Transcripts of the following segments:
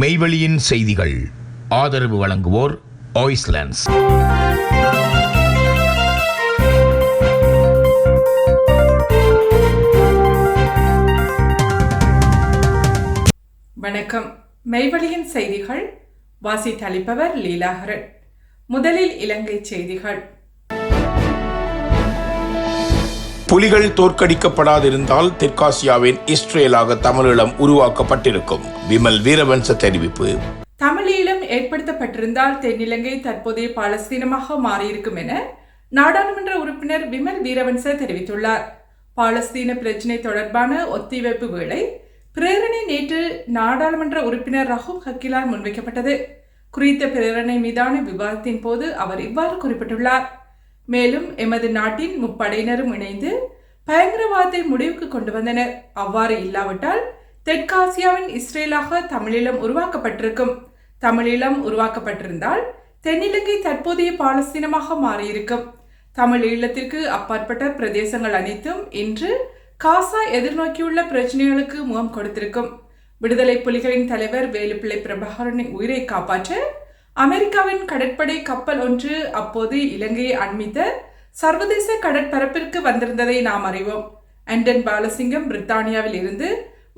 மெய்வெளியின் செய்திகள். ஆதரவு வழங்குவோர் ஆய்ஸ்லாண்ட்ஸ் வணக்கம். மெய்வெளியின் செய்திகள். வாசித்தளிப்பவர் லீலாகரன் முதலில் இலங்கை செய்திகள். புலிகள் தோற்கடிக்கப்படாதிருந்தால் தெற்காசியாவின் இஸ்ரேலாக தமிழீழம் உருவாக்கப்பட்டிருக்கும். விமல் வீரவன்ச தெரிவிப்பு. தமிழீழம் ஏற்படுத்தப்பட்டிருந்தால் தென்னிலங்கை தற்போதைய பாலஸ்தீனமாக மாறியிருக்கும் என நாடாளுமன்ற உறுப்பினர் விமல் வீரவன்ச தெரிவித்துள்ளார். பாலஸ்தீன பிரச்சினை தொடர்பான ஒத்திவைப்பு வேளை பிரேரணை நேற்று நாடாளுமன்ற உறுப்பினர் ரஹூம் ஹக்கிலால் முன்வைக்கப்பட்டது. குறித்த பிரேரணை மீதான விவாதத்தின் போது அவர் இவ்வாறு குறிப்பிட்டுள்ளார். மேலும் எமது நாட்டின் முப்படையினரும் இணைந்து பயங்கரவாதத்தை முடிவுக்கு கொண்டு வந்தனர். அவ்வாறு இல்லாவிட்டால் தெற்காசியாவின் இஸ்ரேலாக தமிழீழம் உருவாக்கப்பட்டிருக்கும். தமிழீழம் உருவாக்கப்பட்டிருந்தால் தென்னிலங்கை தற்போதைய பாலஸ்தீனமாக மாறியிருக்கும். தமிழ் ஈழத்திற்கு அப்பாற்பட்ட பிரதேசங்கள் அனைத்தும் இன்று காசா எதிர்நோக்கியுள்ள பிரச்சனைகளுக்கு முகம் கொடுத்திருக்கும். விடுதலை புலிகளின் தலைவர் வேலுப்பிள்ளை பிரபாகரனின் உயிரை காப்பாற்ற அமெரிக்காவின் கடற்படை கப்பல் ஒன்று அப்போது இலங்கையை அண்மித்த சர்வதேச கடற்பரப்பிற்கு வந்திருந்ததை நாம் அறிவோம். அண்டன் பாலசிங்கம் பிரித்தானியாவில் இருந்து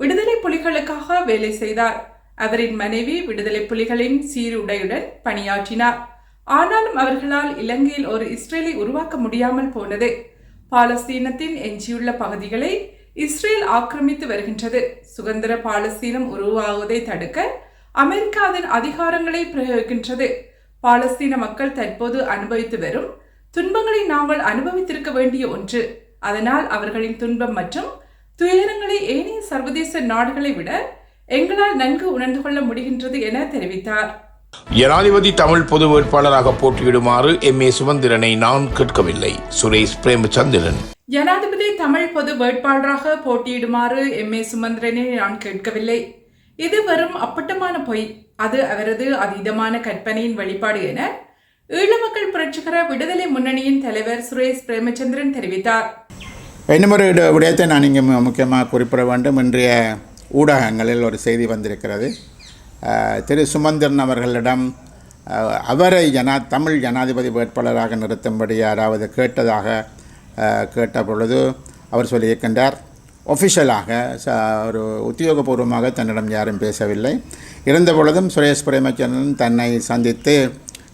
விடுதலை புலிகளுக்காக வேலை செய்தார். அவரின் மனைவி விடுதலை புலிகளின் சீருடையுடன் பணியாற்றினார். ஆனாலும் அவர்களால் இலங்கையில் ஒரு இஸ்ரேலை உருவாக்க முடியாமல் போனது. பாலஸ்தீனத்தின் எஞ்சியுள்ள பகுதிகளை இஸ்ரேல் ஆக்கிரமித்து வருகின்றது. சுதந்திர பாலஸ்தீனம் உருவாகுவதை தடுக்க அமெரிக்கா அதன் அதிகாரங்களை பிரயோகிக்கின்றது. பாலஸ்தீன மக்கள் தற்போது அனுபவித்து வரும் துன்பங்களை நாங்கள் அனுபவித்திருக்க வேண்டிய ஒன்று. அதனால் அவர்களின் துன்பம் மற்றும் துயரங்களை ஏனைய சர்வதேச நாடுகளை விட எங்களால் நன்கு உணர்ந்து கொள்ள முடிகின்றது என தெரிவித்தார். ஜனாதிபதி தமிழ் பொது வேட்பாளராக போட்டியிடுமாறு எம். ஏ. சுமந்திரனை நான் கேட்கவில்லை. சுரேஷ் பிரேமச்சந்திரன். ஜனாதிபதி தமிழ் பொது வேட்பாளராக போட்டியிடுமாறு எம். ஏ. சுமந்திரனை நான் கேட்கவில்லை. இது வெறும் அப்பட்டமான பொய். அது அவரது அதீதமான கற்பனையின் வெளிப்பாடு என ஈழ மக்கள் புரட்சிகர விடுதலை முன்னணியின் தலைவர் சுரேஷ் பிரேமச்சந்திரன் தெரிவித்தார். இன்னும் ஒரு விடயத்தை நான் இங்கே முக்கியமாக குறிப்பிட வேண்டும். இன்றைய ஊடகங்களில் ஒரு செய்தி வந்திருக்கிறது. திரு சுமந்திரன் அவர்களிடம் அவரை ஜனா தமிழ் ஜனாதிபதி வேட்பாளராக நிறுத்தும்படி யாராவது கேட்டதாக கேட்ட பொழுது அவர் சொல்லியிருக்கின்றார் ஒஃபிஷியலாக ச ஒரு உத்தியோகபூர்வமாக தன்னிடம் யாரும் பேசவில்லை. இருந்த பொழுதும் சுரேஷ் பிரேமச்சந்திரன் தன்னை சந்தித்து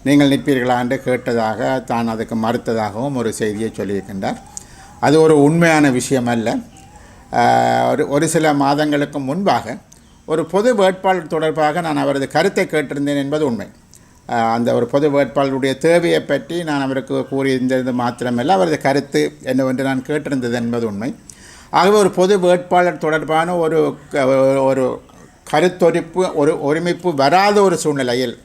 நீங்கள் நிற்பீர்களா? என்று கேட்டதாக தான் அதுக்கு மறுத்ததாகவும் ஒரு செய்தியை சொல்லியிருக்கின்றார். அது ஒரு உண்மையான விஷயம் அல்ல ஒரு ஒரு சில மாதங்களுக்கு முன்பாக ஒரு பொது வேட்பாளர் தொடர்பாக நான் அவரது கருத்தை கேட்டிருந்தேன் என்பது உண்மை. அந்த ஒரு பொது வேட்பாளருடைய தேவையை பற்றி நான் அவருக்கு கூறியிருந்தது மாத்திரமல்ல. அவரது கருத்து என்னவென்று நான் கேட்டிருந்தது என்பது உண்மை. ஆகவே ஒரு பொது வேட்பாளர் தொடர்பான ஒரு க- ஒரு கருத்தொரிப்பு ஒரு ஒருமிப்பு வராத ஒரு சூழ்நிலையில்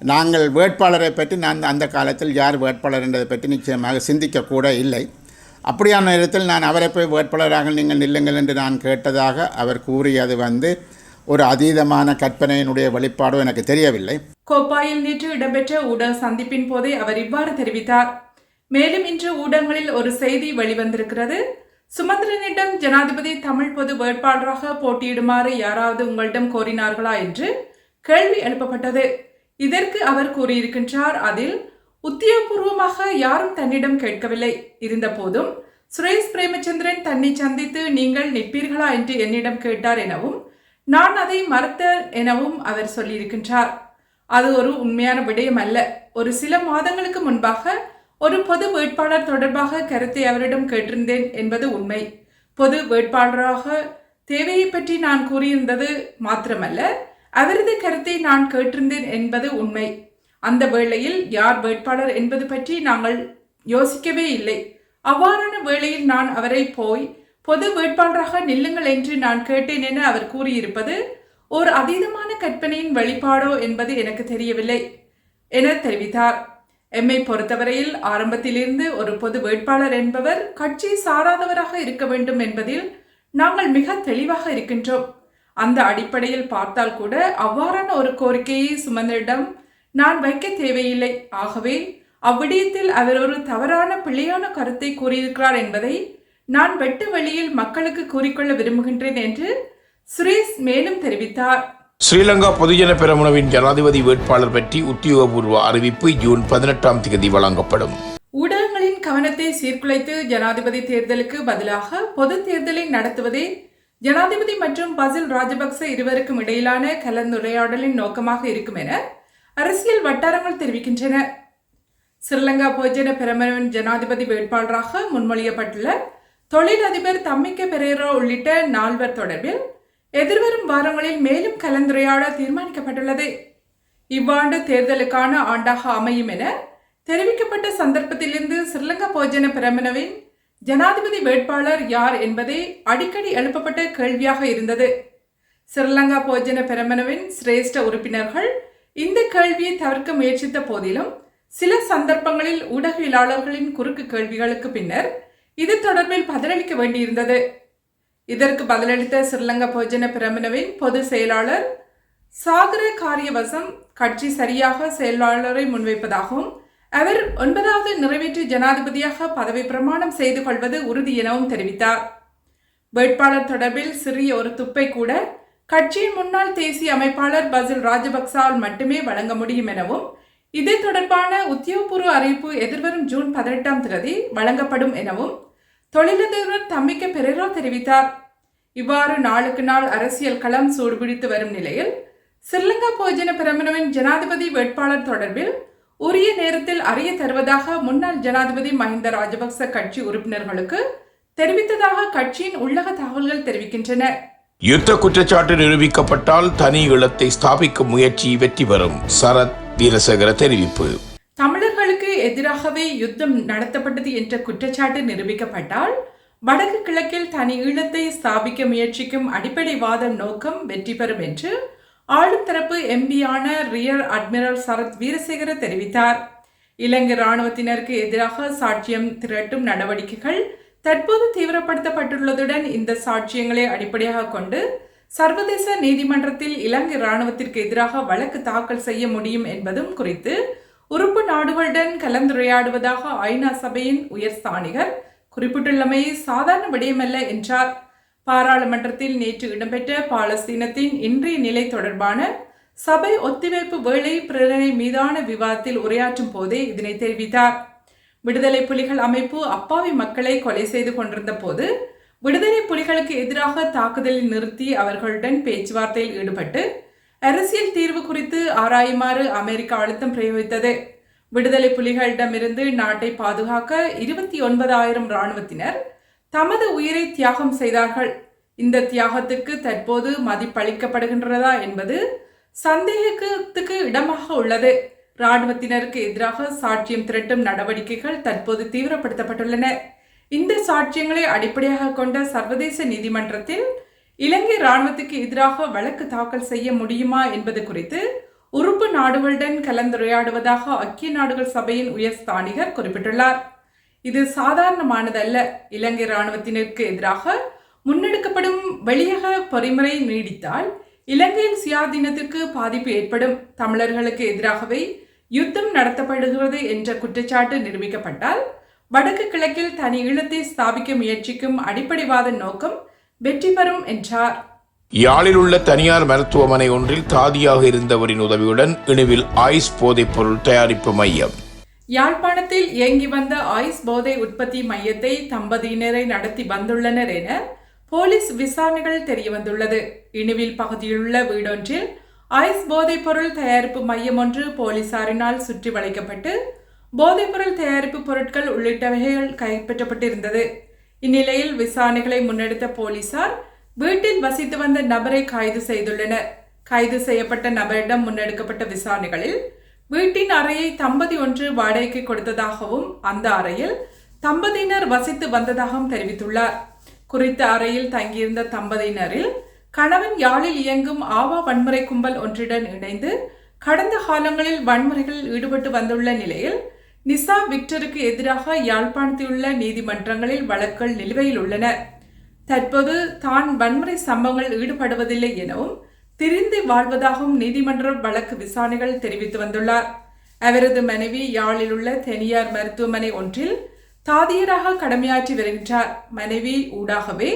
நாங்கள் வேட்பாளரை பற்றி நான் அந்த காலத்தில் யார் வேட்பாளர் என்பதை பற்றி நிச்சயமாக சிந்திக்கக்கூட இல்லை. அப்படியான நேரத்தில் நான் அவரை போய் வேட்பாளராக நீங்கள் நில்லுங்கள் என்று நான் கேட்டதாக அவர் கூறியது வந்து ஒரு அதீதமான கற்பனையினுடைய வெளிப்பாடோ எனக்கு தெரியவில்லை. கோப்பாயில் நேற்று இடம்பெற்ற ஊடக சந்திப்பின் போதே அவர் இவ்வாறு தெரிவித்தார். மேலும் இன்று ஊடகங்களில் ஒரு செய்தி வெளிவந்திருக்கிறது. சுமந்திரனிடம் ஜனாதிபதி தமிழ் பொது வேட்பாளராக போட்டியிடுமாறு யாராவது உங்களிடம் கோரினார்களா என்று கேள்வி எழுப்பப்பட்டது. இதற்கு அவர் கூறியிருக்கின்றார் அதில் உத்தியோகபூர்வமாக யாரும் தன்னிடம் கேட்கவில்லை. இருந்தபோதும் சுரேஷ் பிரேமச்சந்திரன் தன்னை சந்தித்து நீங்கள் நிற்பீர்களா என்று என்னிடம் கேட்டார் எனவும் நான் அதை மறுத்த எனவும் அவர் சொல்லியிருக்கின்றார். அது ஒரு உண்மையான விடயம் அல்ல ஒரு சில மாதங்களுக்கு முன்பாக ஒரு பொது வேட்பாளர் தொடர்பாக கருத்தை அவரிடம் கேட்டிருந்தேன் என்பது உண்மை. பொது வேட்பாளராக தேவையை பற்றி நான் கூறியிருந்தது மாத்திரமல்ல அவரது கருத்தை நான் கேட்டிருந்தேன் என்பது உண்மை. அந்த வேளையில் யார் வேட்பாளர் என்பது பற்றி நாங்கள் யோசிக்கவே இல்லை. அவ்வாறான வேளையில் நான் அவரை போய் பொது வேட்பாளராக நில்லுங்கள் என்று நான் கேட்டேன் என அவர் கூறியிருப்பது ஒரு அதீதமான கற்பனையின் வெளிப்பாடோ என்பது எனக்கு தெரியவில்லை என தெரிவித்தார். எம்மை பொறுத்தவரையில் ஆரம்பத்திலிருந்து ஒரு பொது வேட்பாளர் என்பவர் கட்சி சாராதவராக இருக்க வேண்டும் என்பதில் நாங்கள் மிக தெளிவாக இருக்கின்றோம். அந்த அடிப்படையில் பார்த்தால் கூட அவ்வாறான ஒரு கோரிக்கையை சுமந்தரிடம் நான் வைக்க தேவையில்லை. ஆகவே அவ்விடயத்தில் அவர் ஒரு தவறான பிழையான கருத்தை கூறியிருக்கிறார் என்பதை நான் வெட்டு வழியில் மக்களுக்கு கூறிக்கொள்ள விரும்புகின்றேன் என்று சுரேஷ் மேலும் தெரிவித்தார். ஸ்ரீலங்கா பொதுஜன பெரமுனவின் ஜனாதிபதி வேட்பாளர் பற்றி உத்தியோகபூர்வ அறிவிப்பு ஜூன் பதினெட்டாம் தேதி வழங்கப்படும். ஊடகங்களின் கவனத்தை சீர்குலைத்து ஜனாதிபதி தேர்தலுக்கு பதிலாக பொது தேர்தலை நடத்துவதே ஜனாதிபதி மற்றும் பசில் ராஜபக்ச இருவருக்கும் இடையிலான கலந்துரையாடலின் நோக்கமாக இருக்கும் என அரசியல் வட்டாரங்கள் தெரிவிக்கின்றன. ஸ்ரீலங்கா பொதுஜன பெரமுனவின் ஜனாதிபதி வேட்பாளராக முன்மொழியப்பட்டுள்ள தொழிலதிபர் தம்மிக்க பெரேரோ உள்ளிட்ட நால்வர் தொடர்பில் எதிர்வரும் வாரங்களில் மேலும் கலந்துரையாட தீர்மானிக்கப்பட்டுள்ளது. இவ்வாண்டு தேர்தலுக்கான ஆண்டாக அமையும் என தெரிவிக்கப்பட்ட சந்தர்ப்பத்திலிருந்து ஸ்ரீலங்கா போஜன பிரமணவின் ஜனாதிபதி வேட்பாளர் யார் என்பதே அடிக்கடி எழுப்பப்பட்ட கேள்வியாக இருந்தது. ஸ்ரீலங்கா போஜன பிரமணவின் சிரேஷ்ட உறுப்பினர்கள் இந்த கேள்வியை தவிர்க்க முயற்சித்த போதிலும் சில சந்தர்ப்பங்களில் ஊடகவியலாளர்களின் குறுக்கு கேள்விகளுக்கு பின்னர் இது தொடர்பில் பதிலளிக்க வேண்டியிருந்தது. இதற்கு பதிலளித்த ஸ்ரீலங்கா போஜன பிரமணவின் பொது செயலாளர் சாகர காரியவசம் கட்சி சரியாக செயலாளரை முன்வைப்பதாகவும் அவர் ஒன்பதாவது நிறைவேற்று ஜனாதிபதியாக பதவி பிரமாணம் செய்து கொள்வது உறுதி எனவும் தெரிவித்தார். வேட்பாளர் தொடர்பில் சிறிய ஒரு துப்பை கூட கட்சியின் முன்னாள் தேசிய அமைப்பாளர் பசில் ராஜபக்சால் மட்டுமே வழங்க முடியும் எனவும் இது தொடர்பான உத்தியோகபூர்வ அறிவிப்பு எதிர்வரும் ஜூன் பதினெட்டாம் தேதி வழங்கப்படும் எனவும் தொழிலதிபர் தம்பிக்க பெரேரா தெரிவித்தார். இவ்வாறு நாளுக்கு நாள் அரசியல் களம் சூடுபிடித்து வரும் நிலையில் ஸ்ரீலங்கா போஜன பிரமணவின் ஜனாதிபதி வேட்பாளர் தொடர்பில் உரிய நேரத்தில் அறிய தருவதாக முன்னாள் ஜனாதிபதி மஹிந்த ராஜபக்ச கட்சி உறுப்பினர்களுக்கு தெரிவித்ததாக கட்சியின் உள்ளக தகவல்கள் தெரிவிக்கின்றன. யுத்த குற்றச்சாட்டு நிரூபிக்கப்பட்டால் தனி ஈழத்தை ஸ்தாபிக்கும் முயற்சி வெற்றி பெறும். சரத் வீரசேகர தெரிவிப்பு. எதிராகவே யுத்தம் நடத்தப்பட்டது என்ற குற்றச்சாட்டு நிரூபிக்கப்பட்டால் வடக்கு கிழக்கில் தனி ஈழத்தை ஸ்தாபிக்க முயற்சிக்கும் அடிப்படைவாத நோக்கம் வெற்றி பெறும் என்று ஆளும் தரப்பு எம்பியான ரியர் அட்மிரல் சரத் வீரசேகர தெரிவித்தார். இலங்கை இராணுவத்தினருக்கு எதிராக சாட்சியம் திரட்டும் நடவடிக்கைகள் தற்போது தீவிரப்படுத்தப்பட்டுள்ளதுடன் இந்த சாட்சியங்களை அடிப்படையாக கொண்டு சர்வதேச நீதிமன்றத்தில் இலங்கை இராணுவத்திற்கு எதிராக வழக்கு தாக்கல் செய்ய முடியும் என்பதும் குறித்து உறுப்பு நாடுகளுடன் கலந்துரையாடுவதாக ஐநா சபையின் உயர் ஸ்தானிகர் குறிப்பிட்டுள்ளமை சாதாரண விடயமல்ல என்றார். பாராளுமன்றத்தில் நேற்று இடம்பெற்ற பாலஸ்தீனத்தின் இன்றைய நிலை தொடர்பான சபை ஒத்திவைப்பு வேளை பிரேரணை மீதான விவாதத்தில் உரையாற்றும் போதே இதனை தெரிவித்தார். விடுதலை புலிகள் அமைப்பு அப்பாவி மக்களை கொலை செய்து கொண்டிருந்த போது விடுதலை புலிகளுக்கு எதிராக தாக்குதலில் நிறுத்தி அவர்களுடன் பேச்சுவார்த்தையில் ஈடுபட்டு அரசியல் தீர்வு குறித்து ஆராயுமாறு அமெரிக்கா அழுத்தம் பிரயோகித்தது. விடுதலை புலிகளிடமிருந்து நாட்டை பாதுகாக்க இருபத்தி ஒன்பதாயிரம் இராணுவத்தினர் தமது உயிரை தியாகம் செய்தார்கள். இந்த தியாகத்துக்கு தற்போது மதிப்பளிக்கப்படுகின்றதா என்பது சந்தேகத்துக்கு இடமாக உள்ளது. இராணுவத்தினருக்கு எதிராக சாட்சியம் திரட்டும் நடவடிக்கைகள் தற்போது தீவிரப்படுத்தப்பட்டுள்ளன. இந்த சாட்சியங்களை அடிப்படையாக கொண்ட சர்வதேச நீதிமன்றத்தில் இலங்கை இராணுவத்துக்கு எதிராக வழக்கு தாக்கல் செய்ய முடியுமா என்பது குறித்து உறுப்பு நாடுகளுடன் கலந்துரையாடுவதாக ஐக்கிய நாடுகள் சபையின் உயர்ஸ்தானிகர் குறிப்பிட்டுள்ளார். இது சாதாரணமானதல்ல. இலங்கை இராணுவத்தினருக்கு எதிராக முன்னெடுக்கப்படும் வெளியக பொறிமுறை நீடித்தால் இலங்கையின் சுயாதீனத்திற்கு பாதிப்பு ஏற்படும். தமிழர்களுக்கு எதிராகவே யுத்தம் நடத்தப்படுகிறது என்ற குற்றச்சாட்டு நிரூபிக்கப்பட்டால் வடக்கு கிழக்கில் தனி ஈழத்தை ஸ்தாபிக்க முயற்சிக்கும் அடிப்படைவாத நோக்கம் வெற்றி பெறும் என்றார். யாழில் உள்ள தனியார் மருத்துவமனை ஒன்றில் தாதியாக இருந்தவரின் உதவியுடன் இணுவில் ஆயுஸ் போதைப் பொருள் தயாரிப்பு மையம். யாழ்ப்பாணத்தில் இயங்கி வந்த ஆயுஸ் போதை உற்பத்தி மையத்தை தம்பதியினரை நடத்தி வந்துள்ளனர் என போலீஸ் விசாரணைகள் தெரிய வந்துள்ளது. இணுவில் பகுதியிலுள்ள வீடொன்றில் ஐஸ் போதைப் பொருள் தயாரிப்பு மையம் ஒன்று போலீசாரினால் சுற்றி வளைக்கப்பட்டு போதைப்பொருள் தயாரிப்பு பொருட்கள் உள்ளிட்டவைகள் கைப்பற்றப்பட்டிருந்தது. இந்நிலையில் விசாரணைகளை முன்னெடுத்த போலீசார் வீட்டில் வசித்து வந்த நபரை கைது செய்துள்ளனர். கைது செய்யப்பட்ட நபரிடம் முன்னெடுக்கப்பட்ட விசாரணைகளில் வீட்டின் அறையை தம்பதி ஒன்று வாடகைக்கு கொடுத்ததாகவும் அந்த அறையில் தம்பதியினர் வசித்து வந்ததாகவும் தெரிவித்துள்ளார். குறித்த அறையில் தங்கியிருந்த தம்பதியினரில் கணவன் யாழில் இயங்கும் ஆவா வன்முறை கும்பல் ஒன்றுடன் இணைந்து கடந்த காலங்களில் வன்முறைகளில் ஈடுபட்டு வந்துள்ள நிலையில் நிசா விக்டருக்கு எதிராக யாழ்ப்பாணத்தில் உள்ள நீதிமன்றங்களில் வழக்குகள் நிலுவையில் உள்ளன. தற்போது தான் வன்முறை சம்பவங்கள் ஈடுபடுவதில்லை எனவும் திரிந்து வாழ்வதாகவும் நீதிமன்ற வழக்கு விசாரணைகள் தெரிவித்து வந்துள்ளார். அவரது மனைவி யாழில் உள்ள தனியார் மருத்துவமனை ஒன்றில் தாதியராக கடமையாற்றி வருகின்றார். மனைவி ஊடாகவே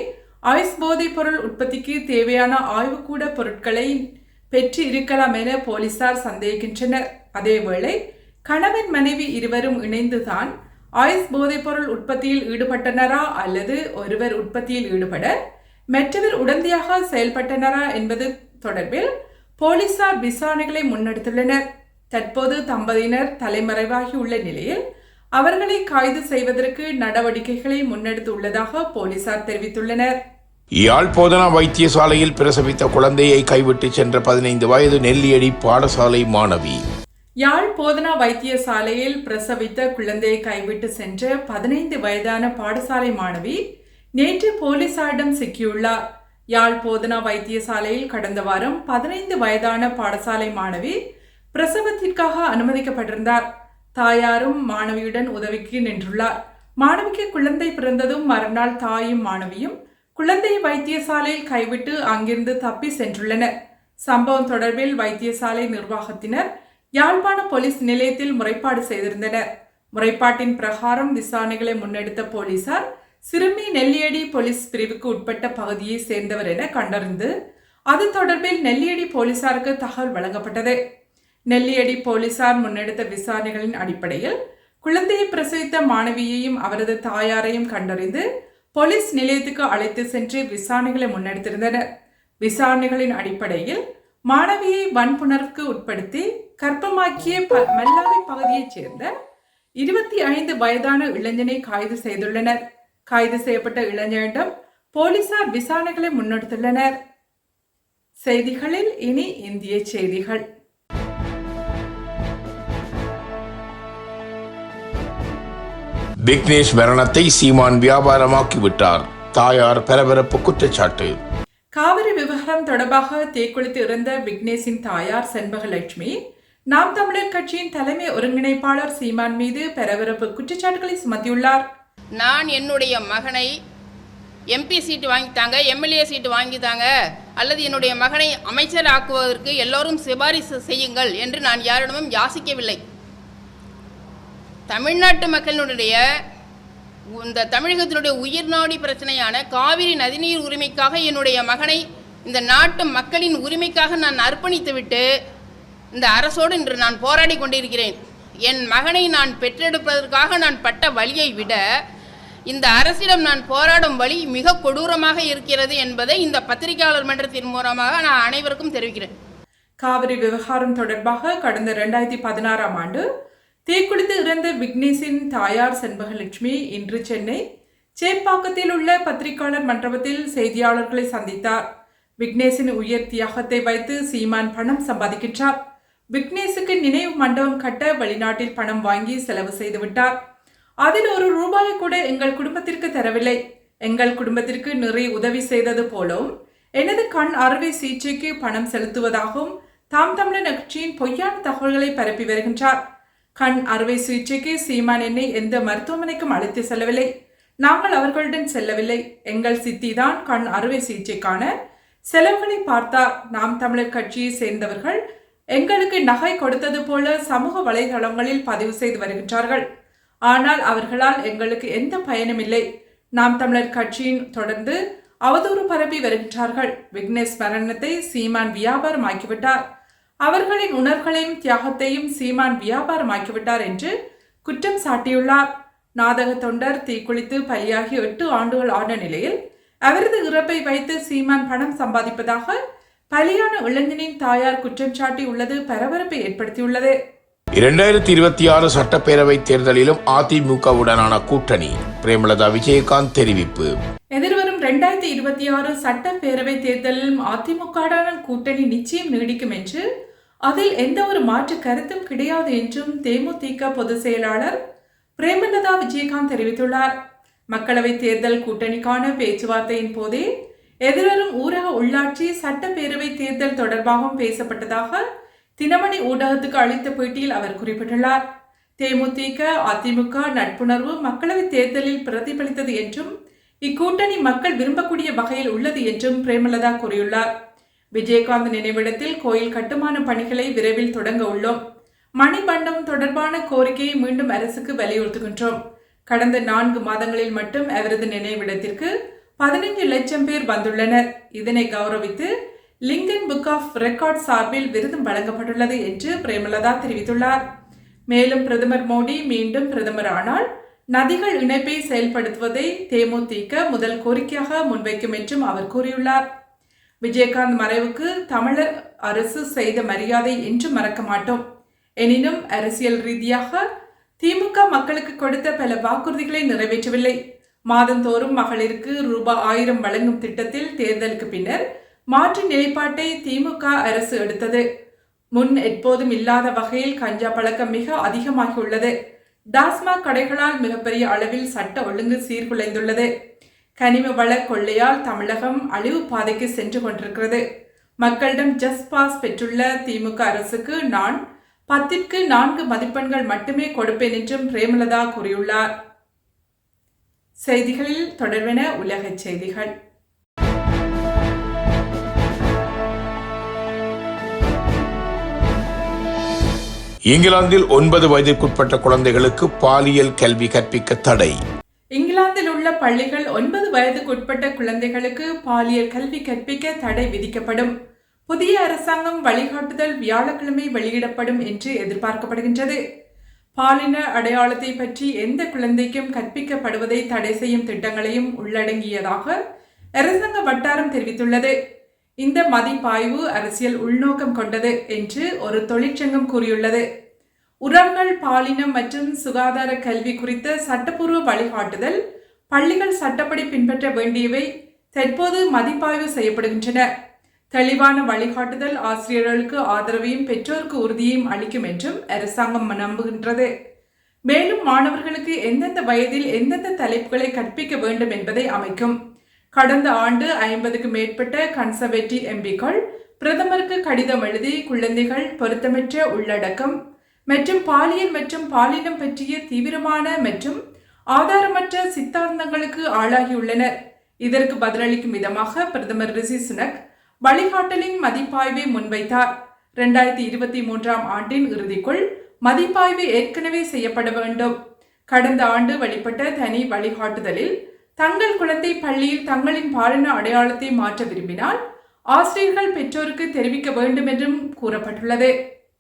ஆயுஸ் போதைப் பொருள் உற்பத்திக்கு தேவையான ஆய்வுக்கூட பொருட்களை பெற்று இருக்கலாம் என போலீசார் சந்தேகிக்கின்றனர். அதேவேளை கணவன் மனைவி இருவரும் இணைந்துதான் ஆயுஸ் போதைப்பொருள் உற்பத்தியில் ஈடுபட்டனரா அல்லது ஒருவர் உற்பத்தியில் ஈடுபட மற்றவர் உடந்தையாக செயல்பட்டனரா என்பது தொடர்பில் போலீசார் விசாரணைகளை முன்னெடுத்துள்ளனர். தற்போது தம்பதியினர் தலைமறைவாகி உள்ள நிலையில் அவர்களை கைது செய்வதற்கு நடவடிக்கைகளை முன்னெடுத்துள்ளதாக போலீசார் தெரிவித்துள்ளனர். யாழ் போதனா வைத்தியசாலையில் பிரசவித்த குழந்தையை கைவிட்டு சென்ற பதினைந்து வயது நெல்லியடி பாடசாலை மாணவி. யாழ் போதனா வைத்தியசாலையில் பிரசவித்த குழந்தையை கைவிட்டு சென்ற பதினைந்து வயதான பாடசாலை மாணவி நேற்று போலீசாரிடம் சிக்கியுள்ளார். யாழ் போதனா வைத்தியசாலையில் கடந்த வாரம் பதினைந்து வயதான பாடசாலை மாணவி பிரசவத்திற்காக அனுமதிக்கப்பட்டிருந்தார். தாயாரும் மாணவியுடன் உதவிக்கு நின்றுள்ளார். மாணவிக்கு குழந்தை பிறந்ததும் மறுநாள் தாயும் மாணவியும் குழந்தையை வைத்தியசாலையில் கைவிட்டு அங்கிருந்து தப்பி சென்றுள்ளனர். சம்பவம் தொடர்பில் வைத்தியசாலை நிர்வாகத்தினர் யாழ்ப்பாண போலீஸ் நிலையத்தில் முறைப்பாடு செய்திருந்தனர். முறைப்பாட்டின் பிரகாரம் விசாரணைகளை முன்னெடுத்த போலீசார் சிறுமி நெல்லியடி போலீஸ் பிரிவுக்கு உட்பட்ட பகுதியை சேர்ந்தவர் என கண்டறிந்து அது தொடர்பில் நெல்லியடி போலீசாருக்கு தகவல் வழங்கப்பட்டது. நெல்லியடி போலீசார் முன்னெடுத்த விசாரணைகளின் அடிப்படையில் குழந்தையை பிரசவித்த மாணவியையும் அவரது தாயாரையும் கண்டறிந்து போலீஸ் நிலையத்துக்கு அழைத்து சென்று விசாரணைகளை முன்னெடுத்திருந்தனர். விசாரணைகளின் அடிப்படையில் மாணவியை வன்புணர்வுக்கு உட்படுத்தி கர்ப்பமாக்கிய ப- மல்லாவி பகுதியைச் சேர்ந்த இருபத்தி ஐந்து வயதான இளைஞனை கைது செய்துள்ளனர். கைது செய்யப்பட்ட இளைஞனிடம் போலீசார் விசாரணைகளை முன்னெடுத்துள்ளனர். செய்திகளில் இனி இந்திய செய்திகள். விக்னேஷ் மரணத்தை சீமான் வியாபாரமாக்கி விட்டார் தாயார் பரபரப்பு குற்றச்சாட்டு. காவிரி விவகாரம் தொடர்பாக தீக்குளித்து இறந்த விக்னேஷின் தாயார் செண்பகலட்சுமி நாம் தமிழர் கட்சியின் தலைமை ஒருங்கிணைப்பாளர் சீமான் மீது பரபரப்பு குற்றச்சாட்டுகளை சுமத்தியுள்ளார். நான் என்னுடைய மகனை எம்பி சீட்டு வாங்கித்தாங்க எம்எல்ஏ சீட்டு வாங்கித்தாங்க அல்லது என்னுடைய மகனை அமைச்சர் ஆக்குவதற்கு எல்லோரும் சிபாரிசு செய்யுங்கள் என்று நான் யாரிடமும் யாசிக்கவில்லை. தமிழ்நாட்டு மக்களினுடைய இந்த தமிழகத்தினுடைய உயிர்நாடி பிரச்சனையான காவிரி நதிநீர் உரிமைக்காக என்னுடைய மகனை இந்த நாட்டு மக்களின் உரிமைக்காக நான் அர்ப்பணித்துவிட்டு இந்த அரசோடு இன்று நான் போராடி கொண்டிருக்கிறேன். என் மகனை நான் பெற்றெடுப்பதற்காக நான் பட்ட வழியை விட இந்த அரசிடம் நான் போராடும் வழி மிக கொடூரமாக இருக்கிறது என்பதை இந்த பத்திரிகையாளர் மன்றத்தின் மூலமாக நான் அனைவருக்கும் தெரிவிக்கிறேன். காவிரி விவகாரம் தொடர்பாக கடந்த இரண்டாயிரத்தி பதினாறாம் ஆண்டு தீக்குளித்து இறந்த விக்னேஷின் தாயார் செண்பகலட்சுமி இன்று சென்னை சேப்பாக்கத்தில் உள்ள பத்திரிகையாளர் மன்றத்தில் செய்தியாளர்களை சந்தித்தார். விக்னேஷின் உயர் தியாகத்தை வைத்து சீமான் பணம் சம்பாதிக்கின்றார். விக்னேஷுக்கு நினைவு மண்டபம் கட்ட வெளிநாட்டில் பணம் வாங்கி செலவு செய்து விட்டார். அதில் ஒரு ரூபாயை கூட எங்கள் குடும்பத்திற்கு தரவில்லை. எங்கள் குடும்பத்திற்கு நிறைய உதவி செய்தது போலவும் எனது கண் அறுவை சிகிச்சைக்கு பணம் செலுத்துவதாகவும் தாம் தமிழர் கட்சியின் பொய்யான தகவல்களை பரப்பி வருகின்றார். கண் அறுவை சிகிச்சைக்கு சீமான் என்னை எந்த மருத்துவமனைக்கும் அழைத்து செல்லவில்லை. நாங்கள் அவர்களுடன் செல்லவில்லை. எங்கள் சித்தி தான் கண் அறுவை சிகிச்சைக்கான செலவுகளை பார்த்தார் நாம் தமிழர் கட்சியை சேர்ந்தவர்கள். எங்களுக்கு நகை கொடுத்தது போல சமூக வலைதளங்களில் பதிவு செய்து வருகின்றார்கள். ஆனால் அவர்களால் எங்களுக்கு எந்த பயனும் இல்லை. நாம் தமிழர் கட்சியின் தொடர்ந்து அவதூறு பரப்பி வருகின்றார்கள். விக்னேஷ் மரணத்தை சீமான் வியாபாரமாக்கிவிட்டார். அவர்களின் உணர்வுகளையும் தியாகத்தையும் சீமான் வியாபாரமாக்கிவிட்டார் என்று குற்றம் சாட்டியுள்ளார். நாதக தொண்டர் தீக்குளித்து பலியாகி எட்டு ஆண்டுகள் ஆன நிலையில் அவரது இறப்பை வைத்து சீமான் பணம் சம்பாதிப்பதாக பலியான இளைஞனின் தாயார் குற்றம் சாட்டி உள்ளது பரபரப்பை ஏற்படுத்தியுள்ளது. இரண்டாயிரத்தி இருபத்தி ஆறு சட்டப்பேரவை தேர்தலிலும் அதிமுகவுடனான கூட்டணி. பிரேமலதா விஜயகாந்த் தெரிவிப்பு. எதிர்வரும் ரெண்டாயிரத்தி இருபத்தி ஆறு சட்டப்பேரவை தேர்தலிலும் அதிமுகவுடன் கூட்டணி நிச்சயம் நீடிக்கும் என்று அதில் எந்த ஒரு மாற்று கருத்தும் கிடையாது என்றும் தேமுதிக பொதுச் செயலாளர் பிரேமலதா விஜயகாந்த் தெரிவித்துள்ளார். மக்களவை தேர்தல் கூட்டணிக்கான பேச்சுவார்த்தையின் போதே எதிர்வரும் ஊரக உள்ளாட்சி சட்டப்பேரவை தேர்தல் தொடர்பாகவும் பேசப்பட்டதாக தினமணி ஊடகத்துக்கு அளித்த பேட்டியில் அவர் குறிப்பிட்டுள்ளார். தேமுதிக அதிமுக நட்புணர்வு மக்களவை தேர்தலில் பிரதிபலித்தது என்றும் இக்கூட்டணி மக்கள் விரும்பக்கூடிய வகையில் உள்ளது என்றும் பிரேமலதா கூறியுள்ளார். விஜயகாந்த் நினைவிடத்தில் கோயில் கட்டுமான பணிகளை விரைவில் தொடங்க உள்ளோம். மணிபண்டம் தொடர்பான கோரிக்கையை மீண்டும் அரசுக்கு வலியுறுத்துகின்றோம். கடந்த நான்கு மாதங்களில் மட்டும் அவரது நினைவிடத்திற்கு பதினைஞ்சு லட்சம் பேர் வந்துள்ளனர். இதனை கௌரவித்து லிங்கன் புக் ஆஃப் ரெக்கார்ட் சார்பில் விருதும் வழங்கப்பட்டுள்ளது என்று பிரேமலதா தெரிவித்துள்ளார். மேலும் பிரதமர் மோடி மீண்டும் பிரதமர் ஆனால் நதிகள் இணைப்பை செயல்படுத்துவதை தேமுதிக முதல் கோரிக்கையாக முன்வைக்கும் என்றும் அவர் கூறியுள்ளார். விஜயகாந்த் மறைவுக்கு தமிழர் அரசு செய்த மரியாதை என்றும் மறக்க மாட்டோம். எனினும் அரசியல் ரீதியாக திமுக மக்களுக்கு கொடுத்த பல வாக்குறுதிகளை நிறைவேற்றவில்லை. மாதந்தோறும் மகளிருக்கு ரூபாய் ஆயிரம் வழங்கும் திட்டத்தில் தேர்தலுக்கு பின்னர் மாற்று நிலைப்பாட்டை திமுக அரசு எடுத்தது. முன் எப்போதும் இல்லாத வகையில் கஞ்சா பழக்கம் மிக அதிகமாகியுள்ளது. டாஸ்மாக் கடைகளால் மிகப்பெரிய அளவில் சட்ட ஒழுங்கு சீர்குலைந்துள்ளது. கனிம வள கொள்ளையால் தமிழகம் அழிவு பாதைக்கு சென்று கொண்டிருக்கிறது. மக்களிடம் ஜஸ்ட் பாஸ் பெற்றுள்ள திமுக அரசுக்கு நான் பத்திற்கு நான்கு மதிப்பெண்கள் மட்டுமே கொடுப்பேன் என்றும் பிரேமலதா கூறியுள்ளார். செய்திகளில் தொடர்வென உலகச் செய்திகள். இங்கிலாந்தில் ஒன்பது வயதிற்குட்பட்ட குழந்தைகளுக்கு பாலியல் கல்வி கற்பிக்க தடை. இங்கிலாந்தில் உள்ள பள்ளிகள் ஒன்பது வயதுக்குட்பட்ட குழந்தைகளுக்கு பாலியல் கல்வி கற்பிக்க தடை விதிக்கப்படும். புதிய அரசாங்கம் வழிகாட்டுதல் வியாழக்கிழமை வெளியிடப்படும் என்று எதிர்பார்க்கப்படுகின்றது. பாலின அடையாளத்தை பற்றி எந்த குழந்தைக்கும் கற்பிக்கப்படுவதை தடை செய்யும் திட்டங்களையும் உள்ளடங்கியதாக அரசாங்க வட்டாரம் தெரிவித்துள்ளது. இந்த மதிப்பாய்வு அரசியல் உள்நோக்கம் கொண்டது என்று ஒரு தொழிற்சங்கம் கூறியுள்ளது. உறவுகள் பாலினம் மற்றும் சுகாதார கல்வி குறித்த சட்டப்பூர்வ வழிகாட்டுதல் பள்ளிகள் சட்டப்படி பின்பற்ற வேண்டியவை தற்போது மதிப்பாய்வு செய்யப்படுகின்றன. தெளிவான வழிகாட்டுதல் ஆசிரியர்களுக்கு ஆதரவையும் பெற்றோருக்கு உறுதியையும் அளிக்கும் என்றும் அரசாங்கம் நம்புகின்றது. மேலும் மாணவர்களுக்கு எந்தெந்த வயதில் எந்தெந்த தலைப்புகளை கற்பிக்க வேண்டும் என்பதை அமைக்கும். கடந்த ஆண்டு ஐம்பதுக்கு மேற்பட்ட கன்சர்வேட்டிவ் எம்பிக்கள் பிரதமருக்கு கடிதம் எழுதி குழந்தைகள் பொருத்தமற்ற உள்ளடக்கம் மற்றும் பாலியல் மற்றும் பாலினம் பற்றிய தீவிரமான மற்றும் ஆதாரமற்ற சித்தாந்தங்களுக்கு ஆளாகியுள்ளனர். இதற்கு பதிலளிக்கும் விதமாக பிரதமர் ரிஷி சுனக் வழிகாட்டலின் மதிப்பாய்வை முன்வைத்தார். இரண்டாயிரத்தி இருபத்தி மூன்றாம் ஆண்டின் இறுதிக்குள் மதிப்பாய்வு ஏற்கனவே செய்யப்பட வேண்டும். கடந்த ஆண்டு வெளிப்பட்ட தனி வழிகாட்டுதலில் தங்கள் குழந்தை பள்ளியில் தங்களின் பாலின அடையாளத்தை மாற்ற விரும்பினால் ஆசிரியர்கள் பெற்றோருக்கு தெரிவிக்க வேண்டும் என்றும் கூறப்பட்டுள்ளது.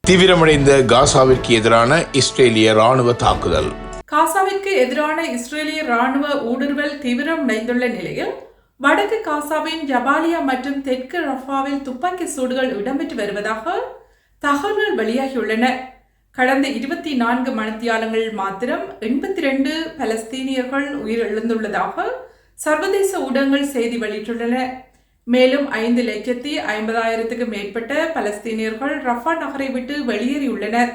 தீவிரமடைந்த காசாவிற்கு எதிரான இஸ்ரேலிய ராணுவ தாக்குதல். காசாவிற்கு எதிரான இஸ்ரேலிய ராணுவ ஊடுருவல் தீவிரமடைந்துள்ள நிலையில் வடக்கு காசாவின் ஜபாலியா மற்றும் தெற்கு ரஃபாவில் துப்பாக்கி சூடுகள் இடம்பெற்று வருவதாக தகவல்கள் வெளியாகியுள்ளன. கடந்த இருபத்தி நான்கு மணித்தியாலங்கள் மாத்திரம் எண்பத்தி ரெண்டு பலஸ்தீனியர்கள் உயிரிழந்துள்ளதாக சர்வதேச ஊடகங்கள் செய்தி வெளியிட்டுள்ளன. மேலும் ஐந்து லட்சத்தி ஐம்பதாயிரத்துக்கு மேற்பட்ட பலஸ்தீனியர்கள் ரஃபா நகரை விட்டு வெளியேறியுள்ளனர்.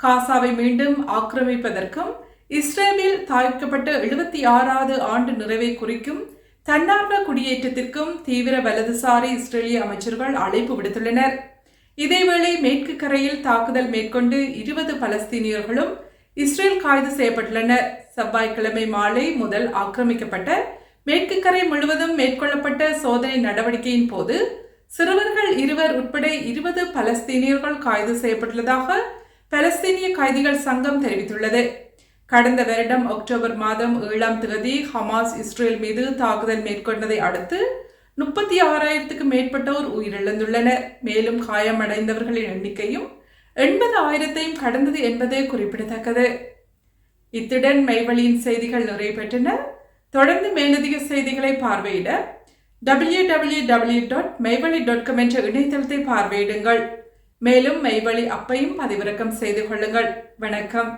காசாவை மீண்டும் ஆக்கிரமிப்பதற்கும் இஸ்ரேலில் தாக்கப்பட்ட எழுபத்தி ஆறாவது ஆண்டு நிறைவை குறிக்கும் தன்னார்வ குடியேற்றத்திற்கும் தீவிர வலதுசாரி இஸ்ரேலிய அமைச்சர்கள் அழைப்பு விடுத்துள்ளனர். இதேவேளை மேற்கு கரையில் தாக்குதல் மேற்கொண்டு இருபது பலஸ்தீனியர்களும் இஸ்ரேல் கைது செய்யப்பட்டுள்ளனர். செவ்வாய்க்கிழமை மாலை முதல் ஆக்கிரமிக்கப்பட்ட மேற்கு கரை முழுவதும் மேற்கொள்ளப்பட்ட சோதனை நடவடிக்கையின் போது சிறுவர்கள் இருவர் உட்பட இருபது பலஸ்தீனியர்கள் கைது செய்யப்பட்டுள்ளதாக பலஸ்தீனிய கைதிகள் சங்கம் தெரிவித்துள்ளது. கடந்த வருடம் அக்டோபர் மாதம் ஏழாம் தேதி ஹமாஸ் இஸ்ரேல் மீது தாக்குதல் மேற்கொண்டதை அடுத்து முப்பத்தி ஆறாயிரத்துக்கு மேற்பட்டோர் உயிரிழந்துள்ளனர். மேலும் காயமடைந்தவர்களின் எண்ணிக்கையும் எண்பது ஆயிரத்தையும் கடந்தது என்பது குறிப்பிடத்தக்கது. இத்துடன் மெய்வழியின் செய்திகள் நிறைவு பெற்றன தொடர்ந்து மேலதிக செய்திகளை பார்வையிட W W W dot Meivazhi dot com என்ற இணையதளத்தை பார்வையிடுங்கள். மேலும் மெய்வழி அப்பையும் பதிவிறக்கம் செய்து கொள்ளுங்கள். வணக்கம்.